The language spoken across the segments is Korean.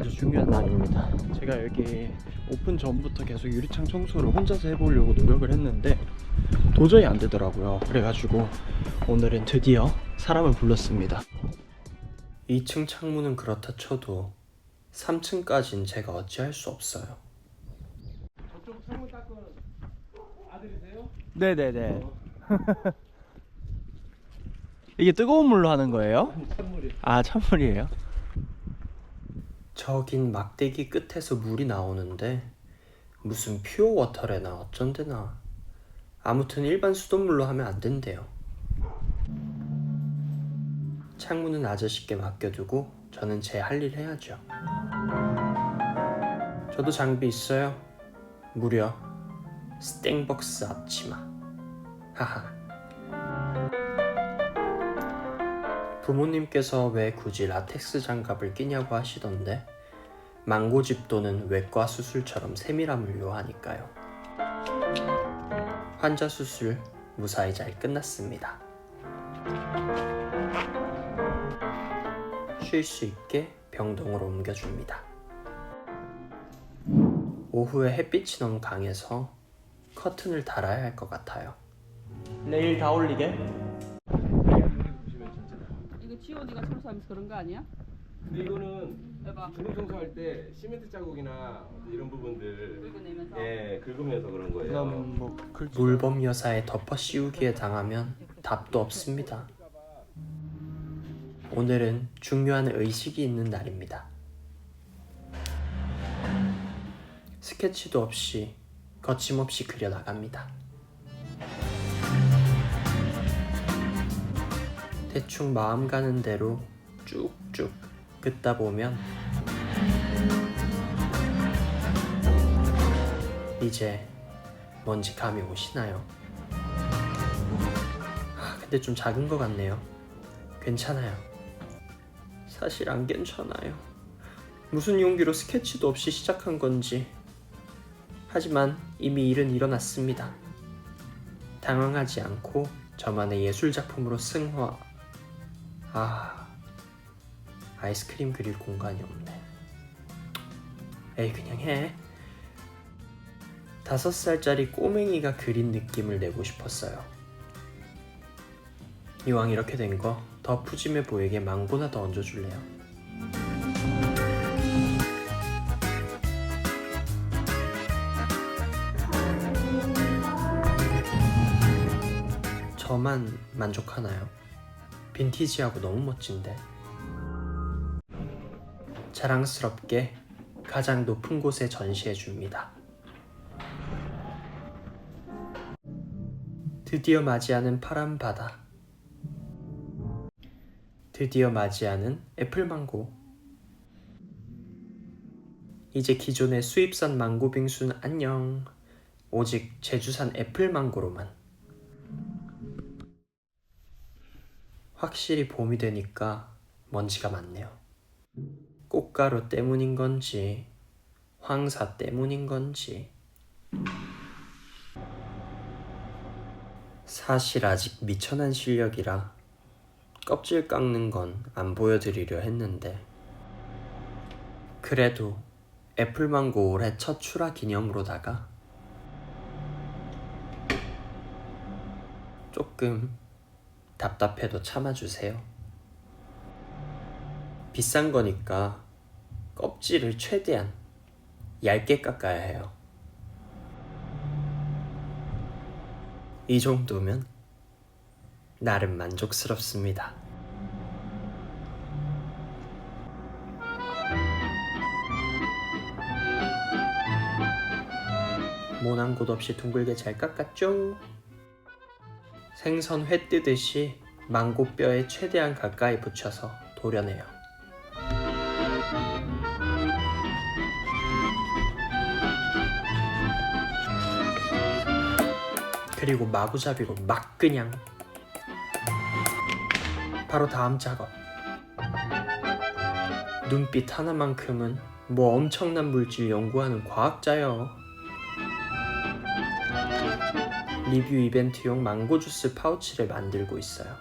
아주 중요한 날입니다. 제가 여기 오픈 전부터 계속 유리창 청소를 혼자서 해보려고 노력을 했는데 도저히 안 되더라고요. 그래가지고 오늘은 드디어 사람을 불렀습니다. 2층 창문은 그렇다 쳐도 3층까진 제가 어찌할 수 없어요. 저쪽 창문 닦은 아들이세요? 네네네. 이게 뜨거운 물로 하는 거예요? 찬물이. 아 찬물이에요? 저긴 막대기 끝에서 물이 나오는데 무슨 퓨어 워터래나 어쩐데나. 아무튼 일반 수돗물로 하면 안 된대요. 창문은 아저씨께 맡겨두고 저는 제 할 일 해야죠. 저도 장비 있어요. 무려 스땡벅스 앞치마. 하하 부모님께서 왜 굳이 라텍스 장갑을 끼냐고 하시던데 망고 집도는 외과 수술처럼 세밀함을 요하니까요. 환자 수술 무사히 잘 끝났습니다. 쉴 수 있게 병동으로 옮겨줍니다. 오후에 햇빛이 너무 강해서 커튼을 달아야 할 것 같아요. 내일 다 올리게? 지원이가 청소하면서 그런 거 아니야? 근데 이거는 해봐. 주름 청소할 때 시멘트 자국이나 이런 부분들 긁어내면서. 예 긁으면서 그런 거예요. 그럼 뭐 물범 여사의 덮어 씌우기에 당하면 답도 없습니다. 오늘은 중요한 의식이 있는 날입니다. 스케치도 없이 거침없이 그려 나갑니다. 대충 마음 가는 대로 쭉쭉 긋다 보면 이제 뭔지 감이 오시나요? 아, 근데 좀 작은 것 같네요. 괜찮아요. 사실 안 괜찮아요. 무슨 용기로 스케치도 없이 시작한 건지. 하지만 이미 일은 일어났습니다. 당황하지 않고 저만의 예술 작품으로 승화. 아, 아이스크림 그릴 공간이 없네. 에이, 그냥 해. 다섯 살짜리 꼬맹이가 그린 느낌을 내고 싶었어요. 이왕 이렇게 된 거 더 푸짐해 보이게 망고나 더 얹어줄래요? 저만 만족하나요? 빈티지하고 너무 멋진데. 자랑스럽게 가장 높은 곳에 전시해 줍니다. 드디어 맞이하는 파란 바다. 드디어 맞이하는 애플망고. 이제 기존의 수입산 망고 빙수는 안녕. 오직 제주산 애플망고로만. 확실히 봄이 되니까 먼지가 많네요. 꽃가루 때문인 건지, 황사 때문인 건지. 사실 아직 미천한 실력이라 껍질 깎는 건 안 보여드리려 했는데 그래도 애플망고 올해 첫 출하 기념으로다가 조금 답답해도 참아주세요. 비싼 거니까 껍질을 최대한 얇게 깎아야 해요. 이 정도면 나름 만족스럽습니다. 모난 곳 없이 둥글게 잘 깎았죠? 생선 회 뜨듯이 망고뼈에 최대한 가까이 붙여서 도려내요. 그리고 마구잡이로 막 그냥 바로 다음 작업 눈빛 하나만큼은 뭐 엄청난 물질 연구하는 과학자요 리뷰 이벤트용 망고 주스 파우치를 만들고 있어요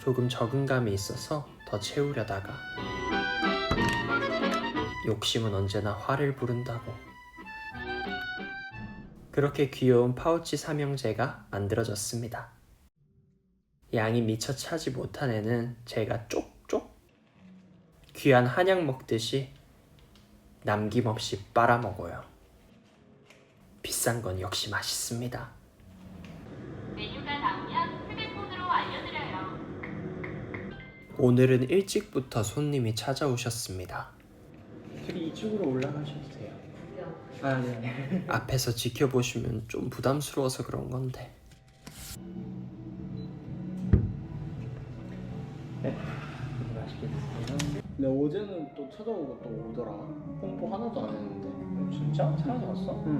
조금 적응감이 있어서 더 채우려다가 욕심은 언제나 화를 부른다고. 그렇게 귀여운 파우치 삼형제가 만들어졌습니다. 양이 미처 차지 못한 애는 제가 쪽쪽 귀한 한약 먹듯이 남김없이 빨아먹어요. 비싼 건 역시 맛있습니다. 메뉴가 나오면 휴대폰으로 알려드려요. 오늘은 일찍부터 손님이 찾아오셨습니다. 저기 이쪽으로 올라가셔도 돼요. 아, 네. 앞에서 지켜보시면 좀 부담스러워서 그런 건데. 맛있게 드세요. 근데 어제는 또 찾아오고 또 오더라. 홍보 하나도 안 했는데. 진짜? 찾아왔어? 응.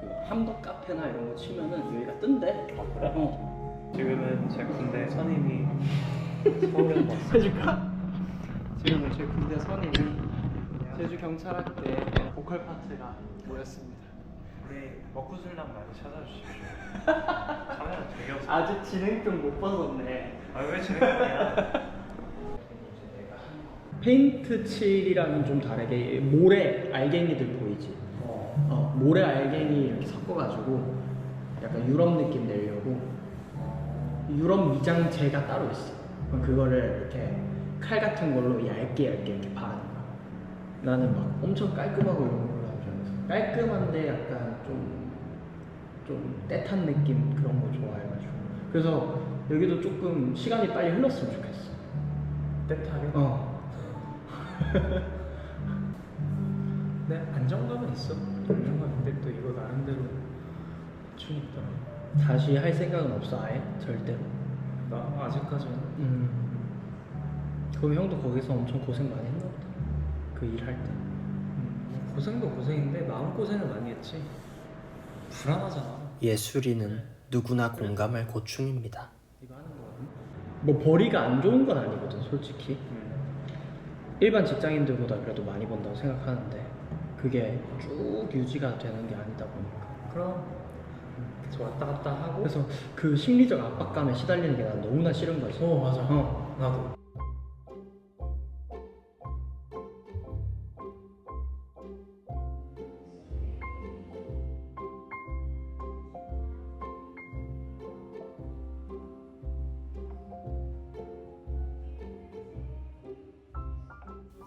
그 함덕 카페나 이런 거 치면은 여기가 뜬대. 아 그래? 어. 지금은 제 군대 선임이 서울에 왔어요. 해줄까? 지금은 제 군대 선임이 제주 경찰학대 보컬 파트가 모였습니다. 우리 먹구슬랑 많이 찾아주십시오. 카메라 되게 없어. 아직 진행병 못 벗었네. 아왜 진행이야? 페인트 칠이랑은 좀 다르게 모래 알갱이들 보이지? 어, 모래 알갱이 이렇게 섞어가지고 약간 유럽 느낌 내려고 유럽 미장제가 따로 있어. 그럼 그거를 이렇게 칼 같은 걸로 얇게 얇게 이렇게 바르는 거야. 나는 막 엄청 깔끔하고 이런 걸로 하지 않았어. 깔끔한데 약간 좀, 좀 떼탄 느낌 그런 거 좋아해가지고. 그래서 여기도 조금 시간이 빨리 흘렀으면 좋겠어. 떼타게? 어. 네 안정감은 있어. 안정감인데 또 이거 나름대로 추니까 다시 할 생각은 없어 아예 절대로. 나 아직까지는 음. 그럼 형도 거기서 엄청 고생 많이 했나 보다. 그 일할 때. 음, 고생도 고생인데 마음 고생을 많이 했지. 불안하잖아. 예술인은 누구나 공감할 고충입니다. 이거 하는 거. 뭐 벌이가 안 좋은 건 아니거든 솔직히. 음. 일반 직장인들보다 그래도 많이 번다고 생각하는데 그게 쭉 유지가 되는 게 아니다 보니까. 그럼 계속 왔다 갔다 하고. 그래서 그 심리적 압박감에 시달리는 게 난 너무나 싫은 거지. 어 맞아. 어. 나도.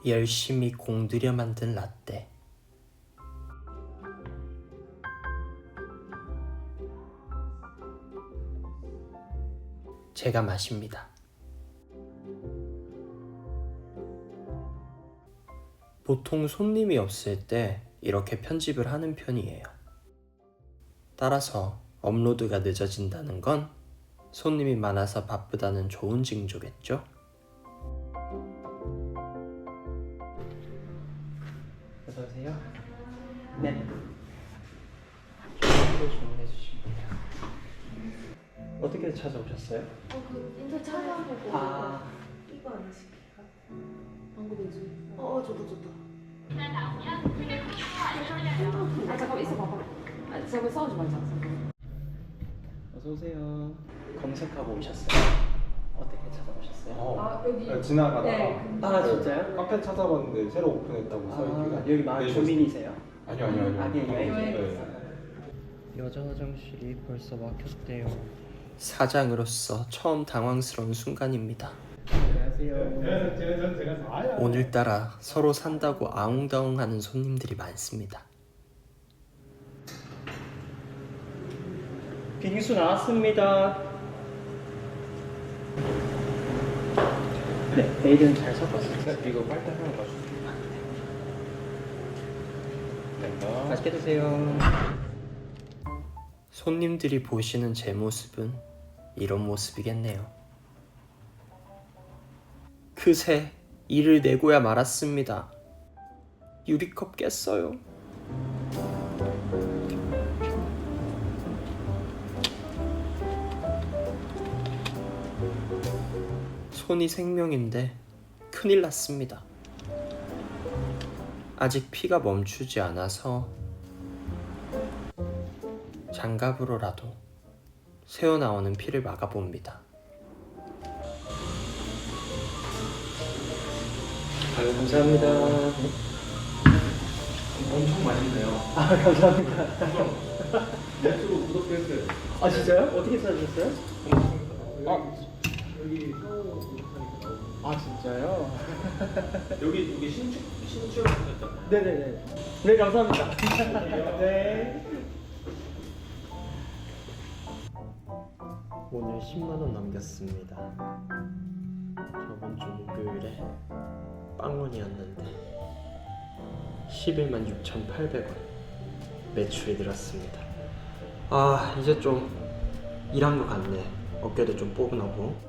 열심히 공들여 만든 라떼. 제가 마십니다. 보통 손님이 없을 때 이렇게 편집을 하는 편이에요. 따라서 업로드가 늦어진다는 건 손님이 많아서 바쁘다는 좋은 징조겠죠? 어떻게 찾아오셨어요? 어, 그 인터넷 찾아보고 아. 이거 하나 시킬까? 방구 배주. 어, 어, 좋다, 좋다. 아 잠깐만 있어 봐봐. 아 잠깐 싸우지 말자. 잠깐. 어서 오세요. 검색하고 오셨어요? 어떻게 찾아오셨어요? 아 여기. 네, 지나가다가 네. 아 진짜요? 카페 찾아봤는데 새로 오픈했다고 아, 써있길래 여기 마을 네, 주민이세요? 아니요 아니요 아니요 아니에요. 네. 여자 화장실이 벌써 막혔대요. 사장으로서 처음 당황스러운 순간입니다. 오늘따라 서로 산다고 아웅다웅하는 손님들이 많습니다. 빙수 나왔습니다. 네, 내일은 잘 섞었어요. 이거 빨대 하나 네. 맛있게 드세요. 손님들이 보시는 제 모습은 이런 모습이겠네요. 그새 이를 내고야 말았습니다. 유리컵 깼어요. 손이 생명인데 큰일 났습니다. 아직 피가 멈추지 않아서 장갑으로라도 새어나오는 피를 막아봅니다. 아유, 감사합니다. 엄청 맛있네요. 아 감사합니다. 유튜브 구독도 했어요. 아 진짜요? 어떻게 찾으셨어요? 아, 여기 아 진짜요? 여기 여기 신축 신축하셨잖아요. 네네네. 네 감사합니다. 네. 오늘 10만 원 남겼습니다. 저번 주 목요일에 빵원이었는데 11만 6,800원 매출이 늘었습니다. 아 이제 좀 일한 것 같네. 어깨도 좀 뽀근하고.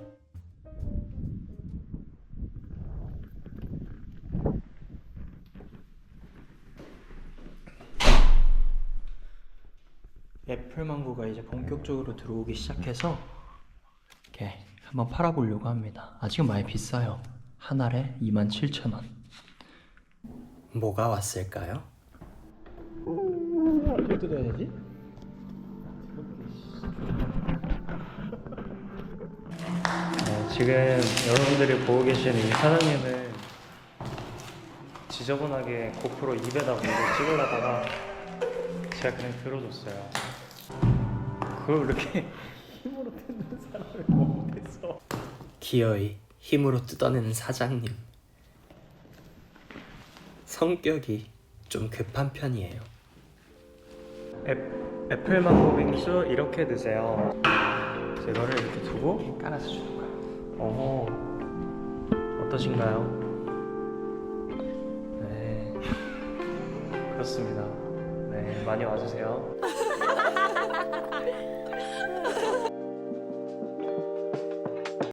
애플 망고가 이제 본격적으로 들어오기 시작해서 이렇게 한번 팔아보려고 합니다. 아직은 많이 비싸요. 한 알에 27,000원. 뭐가 왔을까요? 어떻게 뜯어야 되지? 네, 지금 여러분들이 보고 계시는 이 사장님은 지저분하게 고프로 입에다 먼저 찍으려다가 제가 그냥 들어줬어요. 그걸 이렇게 힘으로 뜯는 사람을 못해서 기어이 힘으로 뜯어내는 사장님. 성격이 좀 급한 편이에요. 애, 애플망고 빙수 이렇게 드세요. 이거를 이렇게 두고 깔아서 주는 거예요. 어 어떠신가요? 네 그렇습니다. 네 많이 와주세요.